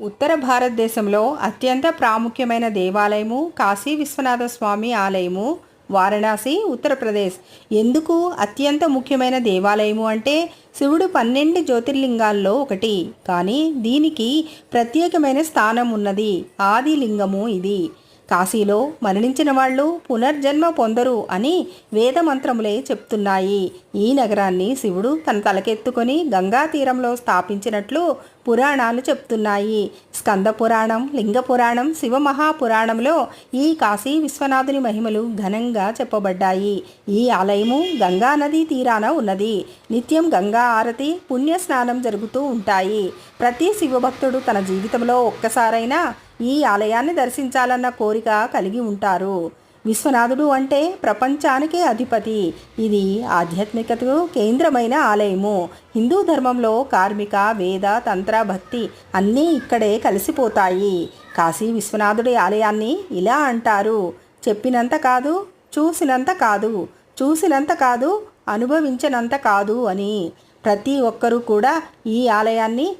ఉత్తర భారతదేశంలో అత్యంత ప్రాముఖ్యమైన దేవాలయము కాశీ విశ్వనాథ స్వామి ఆలయము వారణాసి ఉత్తరప్రదేశ్. ఎందుకు అత్యంత ముఖ్యమైన దేవాలయము అంటే శివుడు పన్నెండు జ్యోతిర్లింగాల్లో ఒకటి. కానీ దీనికి ప్రత్యేకమైన స్థానం ఉన్నది ఆది లింగము ఇది. కాశీలో మరణించిన వాళ్ళు పునర్జన్మ పొందరు అని వేదమంత్రములే చెప్తున్నాయి. ఈ నగరాన్ని శివుడు తన తలకెత్తుకొని గంగా తీరంలో స్థాపించినట్లు పురాణాలు చెప్తున్నాయి. స్కంద పురాణం లింగ పురాణం శివ మహాపురాణంలో ఈ కాశీ విశ్వనాథుని మహిమలు ఘనంగా చెప్పబడ్డాయి. ఈ ఆలయము గంగా నదీ తీరాన ఉన్నది. నిత్యం గంగా ఆరతి పుణ్య స్నానం జరుగుతూ ఉంటాయి. ప్రతి శివభక్తుడు తన జీవితంలో ఒక్కసారైనా ఈ ఆలయాన్ని దర్శించాలన్న కోరిక కలిగి ఉంటారు. విశ్వనాథుడు అంటే ప్రపంచానికే అధిపతి. ఇది ఆధ్యాత్మికతకు కేంద్రమైన ఆలయము. హిందూ ధర్మంలో కార్మిక వేద తంత్ర భక్తి అన్నీ ఇక్కడే కలిసిపోతాయి. కాశీ విశ్వనాథుడి ఆలయాన్ని ఇలా అంటారు. చెప్పినంత కాదు చూసినంత కాదు చూసినంత కాదు అనుభవించినంత కాదు అని. ప్రతి ఒక్కరూ కూడా ఈ ఆలయాన్ని